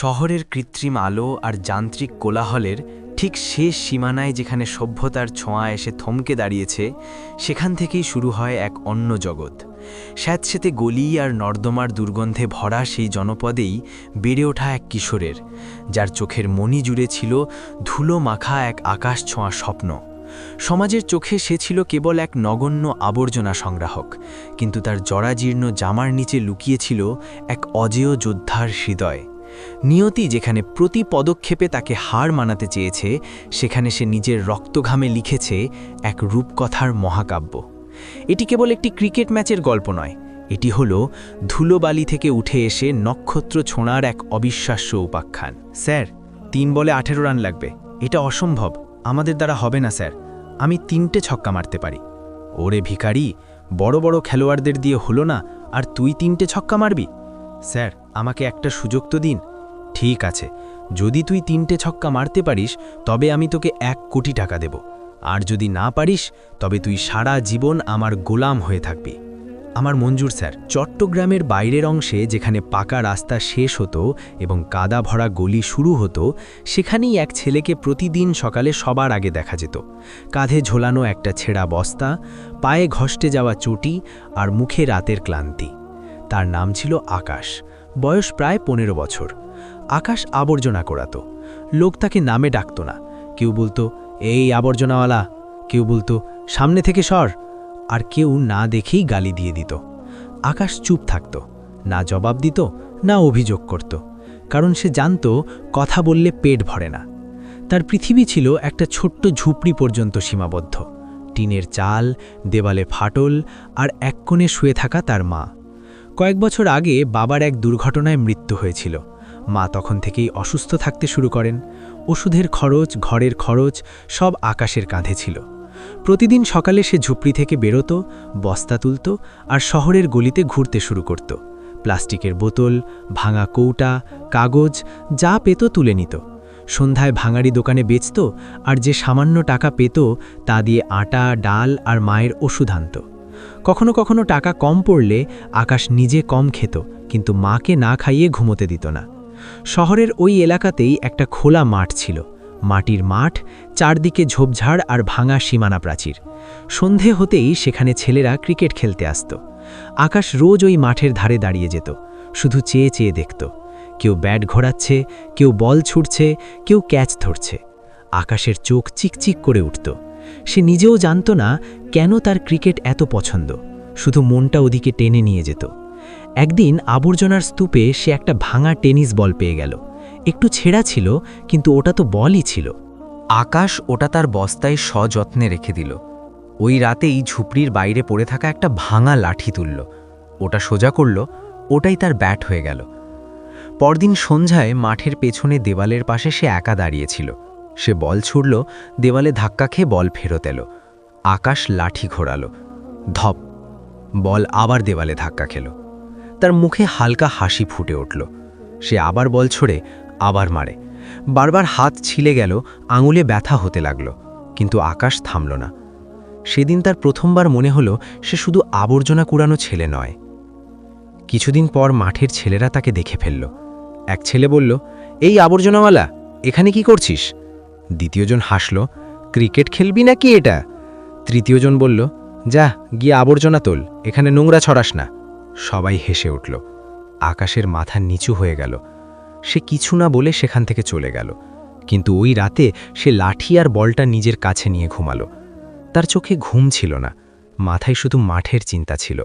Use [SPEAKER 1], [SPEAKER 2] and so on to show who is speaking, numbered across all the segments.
[SPEAKER 1] শহরের কৃত্রিম আলো আর যান্ত্রিক কোলাহলের ঠিক শেষ সীমানায় যেখানে সভ্যতার ছোঁয়া এসে থমকে দাঁড়িয়েছে, সেখান থেকেই শুরু হয় এক অন্য জগৎ। স্যাঁতস্যাঁতে গলি আর নর্দমার দুর্গন্ধে ভরা সেই জনপদেই বেড়ে ওঠা এক কিশোরের, যার চোখের মনি জুড়ে ছিল ধুলো মাখা এক আকাশ ছোঁয়া স্বপ্ন। সমাজের চোখে সে ছিল কেবল এক নগণ্য আবর্জনা সংগ্রাহক, কিন্তু তার জরাজীর্ণ জামার নিচে লুকিয়েছিল এক অজেয় যোদ্ধার হৃদয়। নিয়তি যেখানে প্রতি পদক্ষেপে তাকে হার মানাতে চেয়েছে, সেখানে সে নিজের রক্তঘামে লিখেছে এক রূপকথার মহাকাব্য। এটি কেবল একটি ক্রিকেট ম্যাচের গল্প নয়, এটি হল ধুলোবালি থেকে উঠে এসে নক্ষত্র ছোঁড়ার এক অবিশ্বাস্য উপাখ্যান। স্যার, তিন বলে আঠেরো রান লাগবে। এটা অসম্ভব। আমাদের দ্বারা হবে না, স্যার। আমি তিনটে ছক্কা মারতে পারি। ওরে ভিখারি, বড় বড় খেলোয়াড়দের দিয়ে হলো না, আর তুই তিনটে ছক্কা মারবি? স্যার, আমাকে একটা সুযোগ তো দিন। ঠিক আছে, যদি তুই তিনটে ছক্কা মারতে পারিস, তবে আমি তোকে এক কোটি টাকা দেব। আর যদি না পারিস, তবে তুই সারা জীবন আমার গোলাম হয়ে থাকবি। আমার মঞ্জুর স্যার, চট্টগ্রামের বাইরের অংশে যেখানে পাকা রাস্তা শেষ হতো এবং কাদা ভরা গলি শুরু হতো, সেখানেই এক ছেলেকে প্রতিদিন সকালে সবার আগে দেখা যেত। কাঁধে ঝোলানো একটা ছেঁড়া বস্তা, পায়ে ঘষ্টে যাওয়া চটি আর মুখে রাতের ক্লান্তি। তার নাম ছিল আকাশ। বয়স প্রায় পনেরো বছর। আকাশ আবর্জনা করাতো। লোক তাকে নামে ডাকত না। কেউ বলতো, এই আবর্জনাওয়ালা। কেউ বলতো, সামনে থেকে সর। আর কেউ না দেখেই গালি দিয়ে দিত। আকাশ চুপ থাকত, না জবাব দিত, না অভিযোগ করত। কারণ সে জানত, কথা বললে পেট ভরে না। তার পৃথিবী ছিল একটা ছোট্ট ঝুপড়ি পর্যন্ত সীমাবদ্ধ। টিনের চাল, দেওয়ালে ফাটল আর এক কোণে শুয়ে থাকা তার মা। কয়েক বছর আগে বাবার এক দুর্ঘটনায় মৃত্যু হয়েছিল। মা তখন থেকেই অসুস্থ থাকতে শুরু করেন। ওষুধের খরচ, ঘরের খরচ সব আকাশের কাঁধে ছিল। প্রতিদিন সকালে সে ঝুপড়ি থেকে বেরোতো, বস্তা তুলত আর শহরের গলিতে ঘুরতে শুরু করত। প্লাস্টিকের বোতল, ভাঙা কৌটা, কাগজ, যা পেত তুলে নিত। সন্ধ্যায় ভাঙাড়ি দোকানে বেচত আর যে সামান্য টাকা পেত তা দিয়ে আটা, ডাল আর মায়ের ওষুধ আনত। কখনো কখনো টাকা কম পড়লে আকাশ নিজে কম খেত, কিন্তু মাকে না খাইয়ে ঘুমোতে দিত না। শহরের ওই এলাকাতেই একটা খোলা মাঠ ছিল। মাটির মাঠ, চারদিকে ঝোপঝাড় আর ভাঙা সীমানা প্রাচীর। সন্ধে হতেই সেখানে ছেলেরা ক্রিকেট খেলতে আসত। আকাশ রোজ ওই মাঠের ধারে দাঁড়িয়ে যেত। শুধু চেয়ে চেয়ে দেখত। কেউ ব্যাট ঘোরাচ্ছে, কেউ বল ছুটছে কেউ ক্যাচ ধরছে। আকাশের চোখ চিকচিক করে উঠত। সে নিজেও জানত না কেন তার ক্রিকেট এত পছন্দ। শুধু মনটা ওদিকে টেনে নিয়ে যেত। একদিন আবর্জনার স্তূপে সে একটা ভাঙা টেনিস বল পেয়ে গেল। একটু ছেঁড়া ছিল, কিন্তু ওটা তো বলই ছিল। আকাশ ওটা তার বস্তায় সযত্নে রেখে দিল। ওই রাতেই ঝুপড়ির বাইরে পড়ে থাকা একটা ভাঙা লাঠি তুলল। ওটা সোজা করল, ওটাই তার ব্যাট হয়ে গেল। পরদিন সন্ধ্যায় মাঠের পেছনে দেওয়ালের পাশে সে একা দাঁড়িয়েছিল সে বল ছুড়ল, দেওয়ালে ধাক্কা খেয়ে বল ফেরত এলো। আকাশ লাঠি ঘোরালো। ধপ! বল আবার দেওয়ালে ধাক্কা খেল। তার মুখে হালকা হাসি ফুটে উঠল। সে আবার বল ছড়ে, আবার মারে। বারবার হাত ছিলে গেল, আঙুলে ব্যথা হতে লাগল, কিন্তু আকাশ থামল না। সেদিন তার প্রথমবার মনে হলো সে শুধু আবর্জনা কুড়ানো ছেলে নয়। কিছুদিন পর মাঠের ছেলেরা তাকে দেখে ফেলল। এক ছেলে বলল, এই আবর্জনাওয়ালা, এখানে কি করছিস? দ্বিতীয়জন হাসল, ক্রিকেট খেলবি নাকি এটা? তৃতীয়জন বলল, যা, গিয়ে আবর্জনা তোল, এখানে নোংরা ছড়াস না। সবাই হেসে উঠল। আকাশের মাথা নিচু হয়ে গেল। সে কিছু না বলে সেখান থেকে চলে গেল। কিন্তু ওই রাতে সে লাঠি আর বলটা নিজের কাছে নিয়ে ঘুমালো। তার চোখে ঘুম ছিল না, মাথায় শুধু মাঠের চিন্তা ছিল।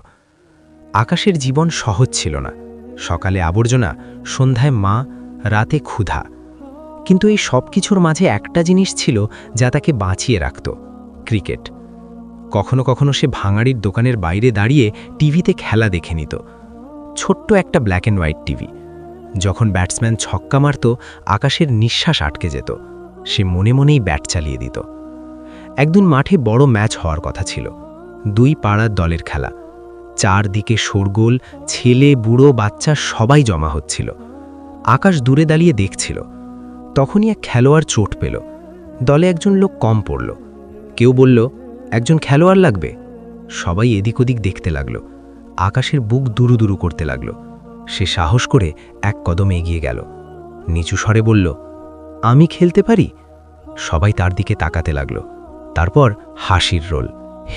[SPEAKER 1] আকাশের জীবন সহজ ছিল না। সকালে আবর্জনা, সন্ধ্যায় মা, রাতে ক্ষুধা। কিন্তু এই সব কিছুর মাঝে একটা জিনিস ছিল যা তাকে বাঁচিয়ে রাখত, ক্রিকেট। কখনো কখনো সে ভাঙাড়ির দোকানের বাইরে দাঁড়িয়ে টিভিতে খেলা দেখে নিত। ছোট্ট একটা ব্ল্যাক অ্যান্ড হোয়াইট টিভি। যখন ব্যাটসম্যান ছক্কা মারত, আকাশের নিঃশ্বাস আটকে যেত। সে মনে মনেই ব্যাট চালিয়ে দিত। একদিন মাঠে বড় ম্যাচ হওয়ার কথা ছিল। দুই পাড়ার দলের খেলা। চারদিকে শোরগোল, ছেলে, বুড়ো, বাচ্চা সবাই জমা হচ্ছিল। আকাশ দূরে দাঁড়িয়ে দেখছিল। তখনই এক খেলোয়াড় চোট পেল। দলে একজন লোক কম পড়ল। কেউ বলল একজন খেলোয়াড় লাগবে। সবাই এদিক ওদিক দেখতে লাগল। আকাশের বুক দুরু দুরু করতে লাগল। সে সাহস করে এক কদম এগিয়ে গেল।
[SPEAKER 2] নিচু স্বরে বলল, আমি খেলতে পারি? সবাই তার দিকে তাকাতে লাগল। তারপর হাসির রোল,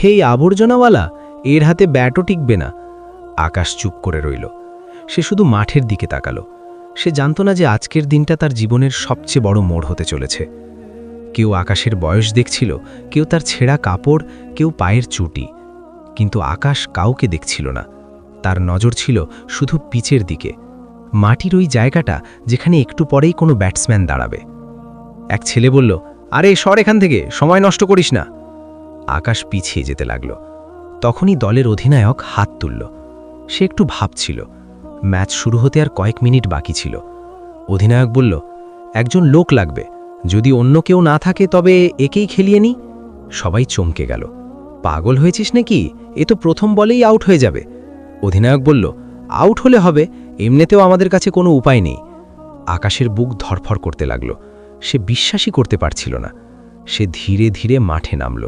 [SPEAKER 2] হেই আবর্জনাওয়ালা, এর হাতে ব্যাটও টিকবে না। আকাশ চুপ করে রইল। সে শুধু মাঠের দিকে তাকালো। সে জানত না যে আজকের দিনটা তার জীবনের সবচেয়ে বড় মোড় হতে চলেছে। কেউ আকাশের বয়স দেখছিল, কেউ তার ছেঁড়া কাপড়, কেউ পায়ের চুটি। কিন্তু আকাশ কাউকে দেখছিল না। তার নজর ছিল শুধু পিচের দিকে। মাটির ওই জায়গাটা যেখানে একটু পরেই কোনো ব্যাটসম্যান দাঁড়াবে। এক ছেলে বলল, আরে, সর এখান থেকে, সময় নষ্ট করিস না। আকাশ পিছিয়ে যেতে লাগল। তখনই দলের অধিনায়ক হাত তুলল। সে একটু ভাবছিল। ম্যাচ শুরু হতে আর কয়েক মিনিট বাকি ছিল। অধিনায়ক বলল, একজন লোক লাগবে। যদি অন্য কেউ না থাকে, তবে একেই খেলিয়ে নি। সবাই চমকে গেল। পাগল হয়েছিস নাকি? এ তো প্রথম বলেই আউট হয়ে যাবে। অধিনায়ক বলল আউট হলে হবে, এমনিতেও আমাদের কাছে কোনো উপায় নেই। আকাশের বুক ধরফর করতে লাগল। সে বিশ্বাসই করতে পারছিল না। সে ধীরে ধীরে মাঠে নামল।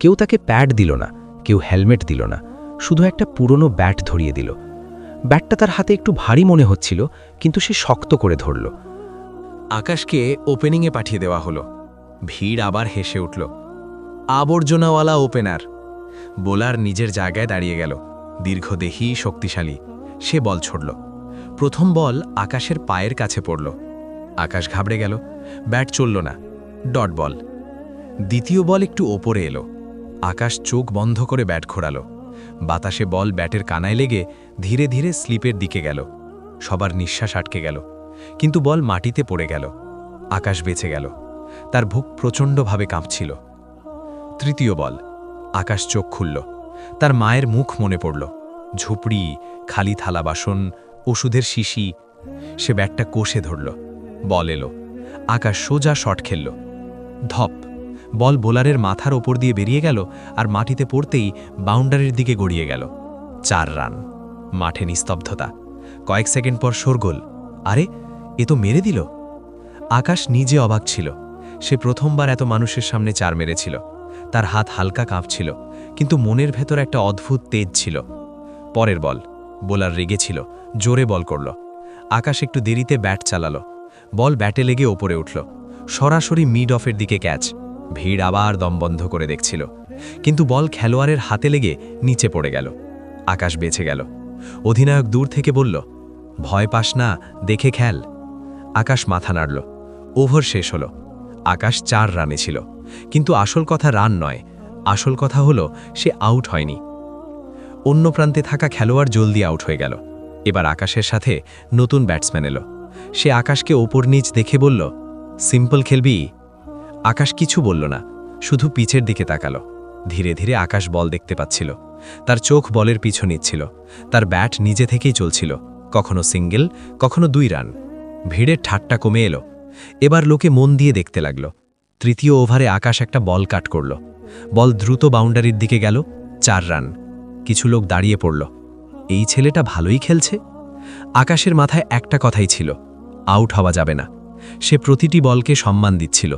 [SPEAKER 2] কেউ তাকে প্যাড দিল না, কেউ হেলমেট দিল না। শুধু একটা পুরনো ব্যাট ধরিয়ে দিল। ব্যাটটা তার হাতে একটু ভারী মনে হচ্ছিল, কিন্তু সে শক্ত করে ধরল।
[SPEAKER 1] আকাশকে ওপেনিংয়ে পাঠিয়ে দেওয়া হলো। ভিড় আবার হেসে উঠল। আবর্জনাওয়ালা ওপেনার। বোলার নিজের জায়গায় দাঁড়িয়ে গেল। দীর্ঘদেহী, শক্তিশালী, সে বল ছড়ল। প্রথম বল আকাশের পায়ের কাছে পড়ল। আকাশ ঘাবড়ে গেল। ব্যাট চলল না। Dot ball. দ্বিতীয় বল একটু ওপরে এলো। আকাশ চোখ বন্ধ করে ব্যাট ঘোরালো। বাতাসে বল ব্যাটের কানায় লেগে ধীরে ধীরে স্লিপের দিকে গেল। সবার নিঃশ্বাস আটকে গেল। কিন্তু বল মাটিতে পড়ে গেল, আকাশ বেঁচে গেল, তার বুক প্রচণ্ডভাবে কাঁপছিল। তৃতীয় বল, আকাশ চোখ খুলল, তার মায়ের মুখ মনে পড়ল, ঝুপড়ি, খালি থালা বাসন, ওষুধের শিশি, সে ব্যাটটা কোষে ধরল, বল এলো, আকাশ সোজা শট খেলল, ধপ, বল বোলারের মাথার ওপর দিয়ে বেরিয়ে গেল আর মাটিতে পড়তেই বাউন্ডারির দিকে গড়িয়ে গেল, চার রান, মাঠে নিস্তব্ধতা, কয়েক সেকেন্ড পর শোরগোল, আরে এ তো মেরে দিল। আকাশ নিজে অবাক ছিল। সে প্রথমবার এত মানুষের সামনে চার মেরেছিল। তার হাত হালকা কাঁপছিল, কিন্তু মনের ভেতর একটা অদ্ভুত তেজ ছিল। পরের বল, বোলার রেগেছিল জোরে বল করল। আকাশ একটু দেরিতে ব্যাট চালালো। বল ব্যাটে লেগে ওপরে উঠল। সরাসরি মিড অফের দিকে ক্যাচ। ভিড় আবার দম বন্ধ করে দেখছিল। কিন্তু বল খেলোয়াড়ের হাতে লেগে নিচে পড়ে গেল। আকাশ বেঁচে গেল। অধিনায়ক দূর থেকে বলল, ভয় পাস না, দেখে খেল। আকাশ মাথা নাড়ল। ওভার শেষ হলো। আকাশ চার রানে ছিল। কিন্তু আসল কথা রান নয়। আসল কথা হলো, সে আউট হয়নি। অন্য প্রান্তে থাকা খেলোয়াড় জলদি আউট হয়ে গেল। এবার আকাশের সাথে নতুন ব্যাটসম্যান এলো। সে আকাশকে ওপর নিচ দেখে বলল, সিম্পল খেলবি? আকাশ কিছু বলল না, শুধু পিচের দিকে তাকালো। ধীরে ধীরে আকাশ বল দেখতে পাচ্ছিল। তার চোখ বলের পিছু নিচ্ছিল তার ব্যাট নিজে থেকেই চলছিল। কখনো সিঙ্গেল, কখনো দুই রান। ভিড়ের ঠাট্টা কমে এলো। এবার লোকে মন দিয়ে দেখতে লাগল। তৃতীয় ওভারে আকাশ একটা বল কাট করল। বল দ্রুত বাউন্ডারির দিকে গেল, চার রান। কিছু লোক দাঁড়িয়ে পড়ল। এই ছেলেটা ভালোই খেলছে। আকাশের মাথায় একটা কথাই ছিল, আউট হওয়া যাবে না। সে প্রতিটি বলকে সম্মান দিচ্ছিল।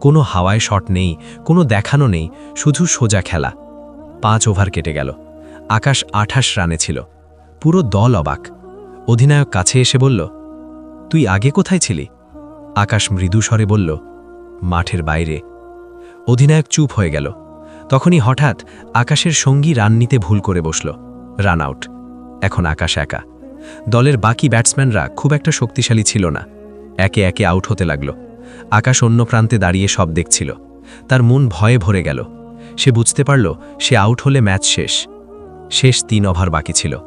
[SPEAKER 1] কোনো হাওয়ায় শট নেই, কোনো দেখানো নেই, শুধু সোজা খেলা। পাঁচ ওভার কেটে গেল। আকাশ আঠাশ রানে ছিল। পুরো দল অবাক। অধিনায়ক কাছে এসে বলল তুই আগে কোথায় ছিলি? আকাশ মৃদু স্বরে বলল, মাঠের বাইরে। অধিনায়ক চুপ হয়ে গেল। তখনই হঠাৎ আকাশের সঙ্গী রান নিতে ভুল করে বসল। Run out. এখন আকাশ একা। দলের বাকি ব্যাটসম্যানরা খুব একটা শক্তিশালী ছিল না। একে একে আউট হতে লাগল। আকাশ অন্য প্রান্তে দাঁড়িয়ে সব দেখছিল। তার মন ভয়ে ভরে গেল। সে বুঝতে পারল, সে আউট হলে ম্যাচ শেষ। শেষ তিন ওভার বাকি ছিল।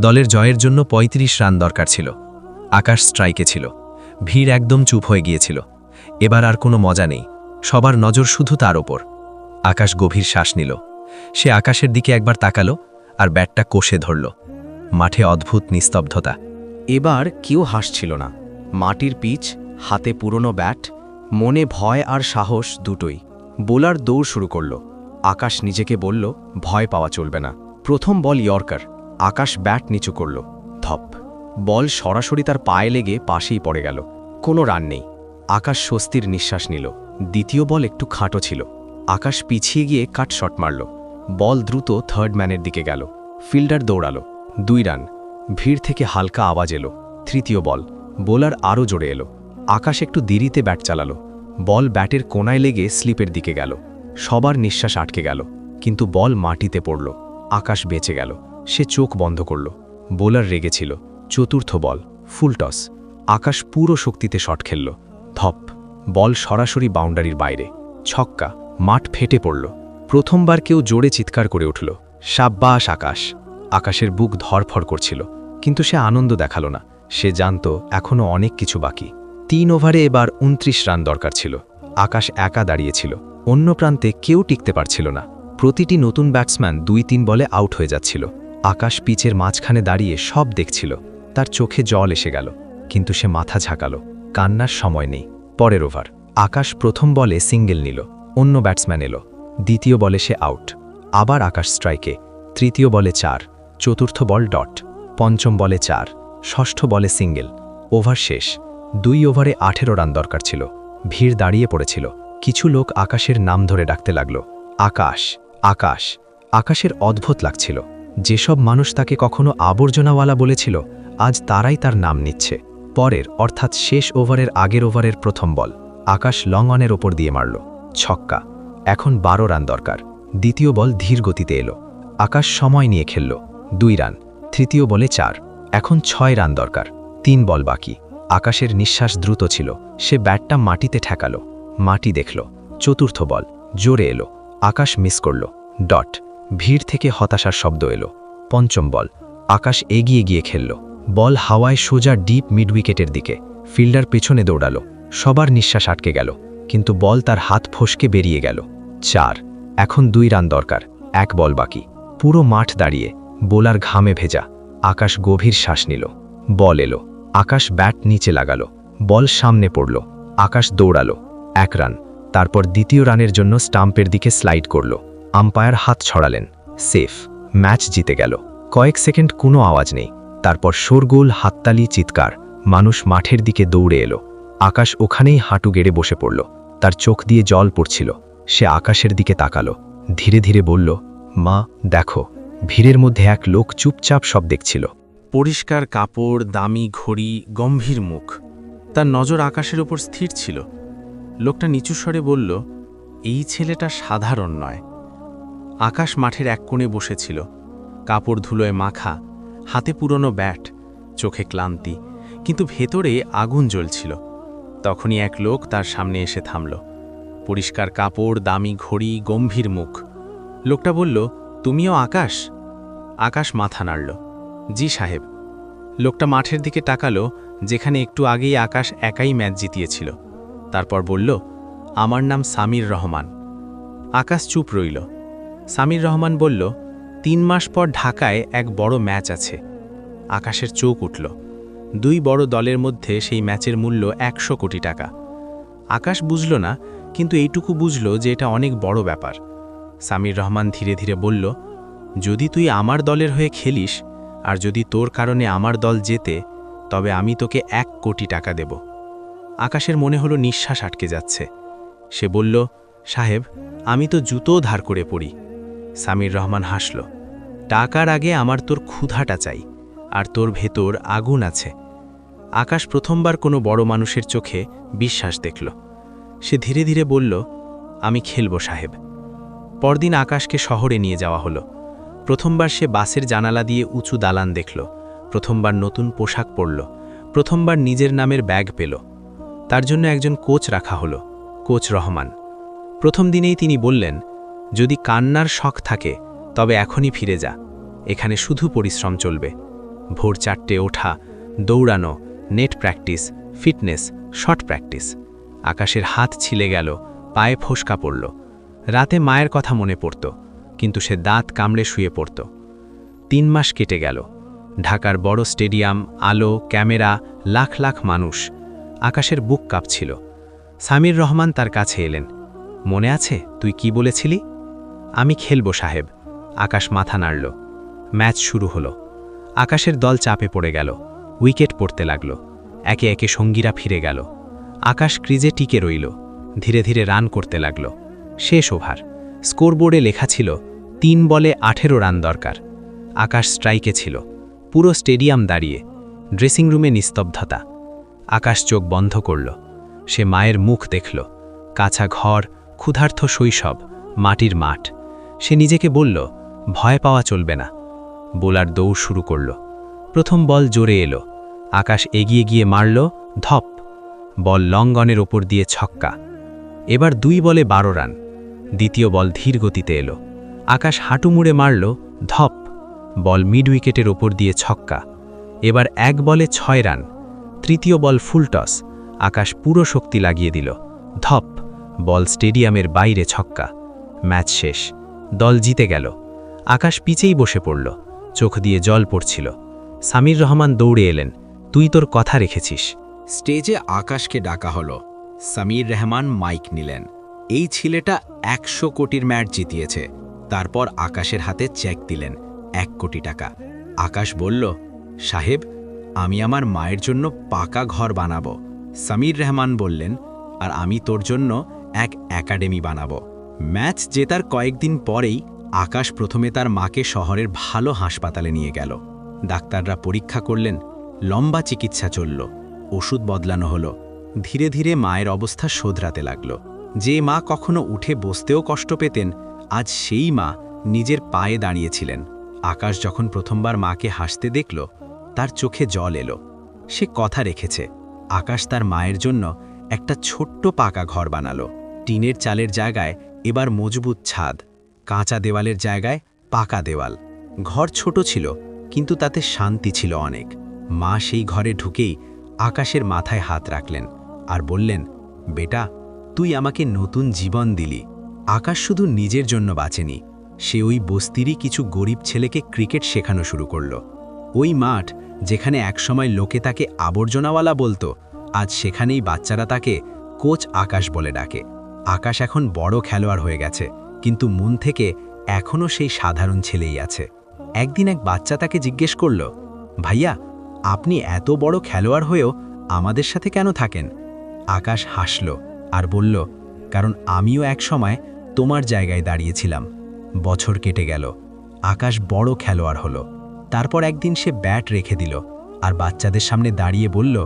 [SPEAKER 1] দলের জয়ের জন্য ৩৫ রান দরকার ছিল। আকাশ স্ট্রাইকে ছিল। ভিড় একদম চুপ হয়ে গিয়েছিল। এবার আর কোনো মজা নেই। সবার নজর শুধু তার ওপর। আকাশ গভীর শ্বাস নিল। সে আকাশের দিকে একবার তাকালো আর ব্যাটটা কষে ধরল। মাঠে অদ্ভুত নিস্তব্ধতা।
[SPEAKER 2] এবার কেউ হাসছিল না। মাটির পিচ, হাতে পুরনো ব্যাট, মনে ভয় আর সাহস দুটোই। বোলার দৌড় শুরু করল। আকাশ নিজেকে বলল, ভয় পাওয়া চলবে না। প্রথম বল ইয়র্কার। আকাশ ব্যাট নিচু করল। ধপ। বল সরাসরি তার পায়ে লেগে পাশেই পড়ে গেল। কোনো রান নেই। আকাশ স্বস্তির নিঃশ্বাস নিল। দ্বিতীয় বল একটু খাঁটো ছিল। আকাশ পিছিয়ে গিয়ে কাট শট মারল। বল দ্রুত থার্ড ম্যানের দিকে গেল। ফিল্ডার দৌড়ালো। দুই রান। ভিড় থেকে হালকা আওয়াজ এলো। তৃতীয় বল। বোলার আরও জোরে এলো। আকাশ একটু দেরিতে ব্যাট চালালো। বল ব্যাটের কোনায় লেগে স্লিপের দিকে গেল। সবার নিঃশ্বাস আটকে গেল। কিন্তু বল মাটিতে পড়ল। আকাশ বেঁচে গেল। সে চোখ বন্ধ করল। বোলার রেগেছিল চতুর্থ বল, ফুল টস। আকাশ পুরো শক্তিতে শট খেলল। ধপ, বল সরাসরি বাউন্ডারির বাইরে। ছক্কা, মাঠ ফেটে পড়ল। প্রথমবার কেউ জোরে চিৎকার করে উঠল। সাব্বাস আকাশ। আকাশের বুক ধরফর করছিল, কিন্তু সে আনন্দ দেখাল না। সে জানত এখনও অনেক কিছু বাকি। তিন ওভারে এবার উনত্রিশ রান দরকার ছিল। আকাশ একা দাঁড়িয়েছিল। অন্য প্রান্তে কেউ টিকতে পারছিল না। প্রতিটি নতুন ব্যাটসম্যান দুই তিন বলে আউট হয়ে যাচ্ছিল। আকাশ পিচের মাঝখানে দাঁড়িয়ে সব দেখছিল। তার চোখে জল এসে গেল, কিন্তু সে মাথা ঝাঁকালো। কান্নার সময় নেই। পরের ওভার। আকাশ প্রথম বলে সিঙ্গেল নিল, অন্য ব্যাটসম্যান এলো। দ্বিতীয় বলে সে আউট। আবার আকাশ স্ট্রাইকে। তৃতীয় বলে চার। চতুর্থ বল ডট। পঞ্চম বলে চার। ষষ্ঠ বলে সিঙ্গেল। ওভার শেষ। দুই ওভারে আঠেরো রান দরকার ছিল। ভিড় দাঁড়িয়ে পড়েছিল। কিছু লোক আকাশের নাম ধরে ডাকতে লাগল। আকাশ আকাশ। আকাশের অদ্ভুত লাগছিল। যেসব মানুষ তাকে কখনো আবর্জনাওয়ালা বলেছিল, আজ তারাই তার নাম নিচ্ছে। পরের, অর্থাৎ শেষ ওভারের আগের ওভারের প্রথম বল, আকাশ লং অনের ওপর দিয়ে মারল। ছক্কা। এখন বারো রান দরকার। দ্বিতীয় বল ধীর গতিতে এলো। আকাশ সময় নিয়ে খেলল। দুই রান। তৃতীয় বলে চার। এখন ছয় রান দরকার। তিন বল বাকি। আকাশের নিঃশ্বাস দ্রুত ছিল। সে ব্যাটটা মাটিতে ঠেকালো। মাটি দেখল। চতুর্থ বল। জোরে এলো। আকাশ মিস করল। ডট। ভিড় থেকে হতাশার শব্দ এলো। পঞ্চম বল। আকাশ এগিয়ে গিয়ে খেলল। বল হাওয়ায় সোজা ডিপ মিড উইকেটের দিকে। ফিল্ডার পেছনে দৌড়ালো। সবার নিঃশ্বাস আটকে গেল। কিন্তু বল তার হাত ফসকে বেরিয়ে গেল। চার। এখন দুই রান দরকার। এক বল বাকি। পুরো মাঠ দাঁড়িয়ে। বোলার ঘামে ভেজা। আকাশ গভীর শ্বাস নিল। বল এলো। আকাশ ব্যাট নিচে লাগালো। বল সামনে পড়ল। আকাশ দৌড়ালো। এক রান। তারপর দ্বিতীয় রানের জন্য স্টাম্পের দিকে স্লাইড করল। আম্পায়ার হাত ছড়ালেন। সেফ, ম্যাচ জিতে গেল। কয়েক সেকেন্ড কোনো আওয়াজ নেই। তারপর শোরগোল, হাততালি, চিৎকার। মানুষ মাঠের দিকে দৌড়ে এলো। আকাশ ওখানেই হাঁটু গেড়ে বসে পড়ল। তার চোখ দিয়ে জল পড়ছিল। সে আকাশের দিকে তাকালো। ধীরে ধীরে বলল, মা, দেখো। ভিড়ের মধ্যে এক লোক চুপচাপ সব দেখছিল।
[SPEAKER 3] পরিষ্কার কাপড়, দামি ঘড়ি, গম্ভীর মুখ। তার নজর আকাশের ওপর স্থির ছিল। লোকটা নিচু স্বরে বলল, এই ছেলেটা সাধারণ নয়। আকাশ মাঠের এক কোণে বসেছিল। কাপড় ধুলোয় মাখা, হাতে পুরনো ব্যাট, চোখে ক্লান্তি, কিন্তু ভেতরে আগুন জ্বলছিল। তখনই এক লোক তার সামনে এসে থামল। পরিষ্কার কাপড়, দামি ঘড়ি, গম্ভীর মুখ। লোকটা বলল, তুমিও আকাশ? আকাশ মাথা নাড়ল, জি সাহেব। লোকটা মাঠের দিকে তাকালো, যেখানে একটু আগেই আকাশ একাই ম্যাচ জিতিয়েছিল। তারপর বলল, আমার নাম সামির রহমান। আকাশ চুপ রইল। সামির রহমান বলল, তিন মাস পর ঢাকায় এক বড় ম্যাচ আছে। আকাশের চোখ উঠল। দুই বড় দলের মধ্যে সেই ম্যাচের মূল্য একশো কোটি টাকা। আকাশ বুঝল না, কিন্তু এইটুকু বুঝল যে এটা অনেক বড় ব্যাপার। সামির রহমান ধীরে ধীরে বলল, যদি তুই আমার দলের হয়ে খেলিস, আর যদি তোর কারণে আমার দল জেতে, তবে আমি তোকে এক কোটি টাকা দেব। আকাশের মনে হলো নিঃশ্বাস আটকে যাচ্ছে। সে বলল, সাহেব, আমি তো জুতো ধার করে পড়ি। সামির রহমান হাসল, টাকার আগে আমার তোর ক্ষুধাটা চাই, আর তোর ভেতর আগুন আছে। আকাশ প্রথমবার কোনো বড় মানুষের চোখে বিশ্বাস দেখল। সে ধীরে ধীরে বলল, আমি খেলব সাহেব। পরদিন আকাশকে শহরে নিয়ে যাওয়া হলো। প্রথমবার সে বাসের জানালা দিয়ে উঁচু দালান দেখল। প্রথমবার নতুন পোশাক পরল। প্রথমবার নিজের নামের ব্যাগ পেল। তার জন্য একজন কোচ রাখা হলো, কোচ রহমান। প্রথম দিনেই তিনি বললেন যদি কান্নার শখ থাকে, তবে এখনই ফিরে যা। এখানে শুধু পরিশ্রম চলবে। ভোর চারটে ওঠা, দৌড়ানো, net practice, fitness short practice. আকাশের হাত ছিলে গেল, পায়ে ফোসকা পড়ল। রাতে মায়ের কথা মনে পড়ত, কিন্তু সে দাঁত কামড়ে শুয়ে পড়ত। তিন মাস কেটে গেল। ঢাকার বড় স্টেডিয়াম, আলো, ক্যামেরা, লাখ লাখ মানুষ। আকাশের বুক কাঁপছিল। সামির রহমান তার কাছে এলেন। মনে আছে তুই কি বলেছিলি? আমি খেলব, সাহেব। আকাশ মাথা নাড়ল। ম্যাচ শুরু হলো। আকাশের দল চাপে পড়ে গেল। উইকেট পড়তে লাগল। একে একে সঙ্গীরা ফিরে গেল। আকাশ ক্রিজে টিকে রইল। ধীরে ধীরে রান করতে লাগল। শেষ ওভার। স্কোরবোর্ডে লেখা ছিল, তিন বলে আঠেরো রান দরকার। আকাশ স্ট্রাইকে ছিল। পুরো স্টেডিয়াম দাঁড়িয়ে। ড্রেসিং রুমে নিস্তব্ধতা।
[SPEAKER 2] আকাশ চোখ বন্ধ করল। সে মায়ের মুখ দেখল। কাঁচা ঘর ক্ষুধার্থ শৈশব, মাটির মাঠ। সে নিজেকে বলল, ভয় পাওয়া চলবে না। বোলার দৌড় শুরু করল। প্রথম বল জোরে এলো। আকাশ এগিয়ে গিয়ে মারল, ধপ। বল লঙ্গনের ওপর দিয়ে ছক্কা। এবার দুই বলে বারো রান। দ্বিতীয় বল ধীর গতিতে এলো। আকাশ হাঁটু মুড়ে মারল, ধপ। বল মিড উইকেটের ওপর দিয়ে ছক্কা। এবার এক বলে ছয় রান। তৃতীয় বল ফুলটস আকাশ পুরো শক্তি লাগিয়ে দিল। ধপ। বল স্টেডিয়ামের বাইরে ছক্কা। ম্যাচ শেষ। দল জিতে গেল। আকাশ পিছেই বসে পড়ল। চোখ দিয়ে জল পড়ছিল। সামির রহমান দৌড়ে এলেন। তুই তোর কথা রেখেছিস।
[SPEAKER 1] স্টেজে আকাশকে ডাকা হলো। সামির রহমান মাইক নিলেন। এই ছেলেটা একশো কোটির ম্যাচ জিতিয়েছে। তারপর আকাশের হাতে চেক দিলেন, এক কোটি টাকা। আকাশ বলল, সাহেব, আমি আমার মায়ের জন্য পাকা ঘর বানাবো। সামির রহমান বললেন, আর আমি তোর জন্য এক একাডেমি বানাবো। ম্যাচ জেতার কয়েকদিন পরেই আকাশ প্রথমে তার মাকে শহরের ভালো হাসপাতালে নিয়ে গেল। ডাক্তাররা পরীক্ষা করলেন, লম্বা চিকিৎসা চলল, ওষুধ বদলানো হলো। ধীরে ধীরে মায়ের অবস্থা শোধরাতে লাগল। যে মা কখনো উঠে বসতেও কষ্ট পেতেন, আজ সেই মা নিজের পায়ে দাঁড়িয়েছিলেন। আকাশ যখন প্রথমবার মাকে হাসতে দেখল, তার চোখে জল এলো। সে কথা রেখেছে। আকাশ তার মায়ের জন্য একটা ছোট্ট পাকা ঘর বানালো। টিনের চালের জায়গায় এবার মজবুত ছাদ, কাঁচা দেওয়ালের জায়গায় পাকা দেওয়াল। ঘর ছোট ছিল, কিন্তু তাতে শান্তি ছিল অনেক। মা সেই ঘরে ঢুকেই আকাশের মাথায় হাত রাখলেন আর বললেন, বেটা, তুই আমাকে নতুন জীবন দিলি। আকাশ শুধু নিজের জন্য বাঁচেনি। সে ওই বস্তিরই কিছু গরিব ছেলেকে ক্রিকেট শেখানো শুরু করল। ওই মাঠ যেখানে একসময় লোকে তাকে আবর্জনাওয়ালা বলতো, আজ সেখানেই বাচ্চারা তাকে কোচ আকাশ বলে ডাকে। আকাশ এখন বড় খেলোয়াড় হয়ে গেছে, কিন্তু মন থেকে এখনও সেই সাধারণ ছেলেই আছে। একদিন এক বাচ্চা তাকে জিজ্ঞেস করল, ভাইয়া, আপনি এত বড় খেলোয়াড় হয়েও আমাদের সাথে কেন থাকেন? আকাশ হাসল আর বলল, কারণ আমিও এক সময় তোমার জায়গায় দাঁড়িয়েছিলাম। বছর কেটে গেল, আকাশ বড় খেলোয়াড় হলো। তারপর একদিন সে ব্যাট রেখে দিল আর বাচ্চাদের সামনে দাঁড়িয়ে বলল,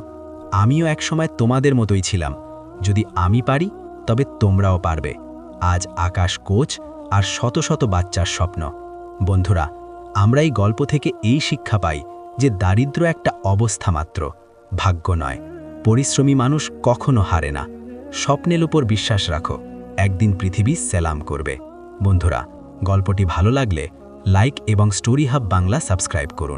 [SPEAKER 1] আমিও এক সময় তোমাদের মতোই ছিলাম। যদি আমি পারি তবে তোমরাও পারবে। আজ আকাশ কোচ আর শত শত বাচ্চার স্বপ্ন। বন্ধুরা, আমরা এই গল্প থেকে এই শিক্ষা পাই যে দারিদ্র একটা অবস্থা মাত্র। ভাগ্য নয়। পরিশ্রমী মানুষ কখনো হারে না। স্বপ্নের উপর বিশ্বাস রাখো। একদিন পৃথিবী সেলাম করবে। বন্ধুরা, গল্পটি ভালো লাগলে লাইক এবং স্টোরি হাব বাংলা সাবস্ক্রাইব করুন।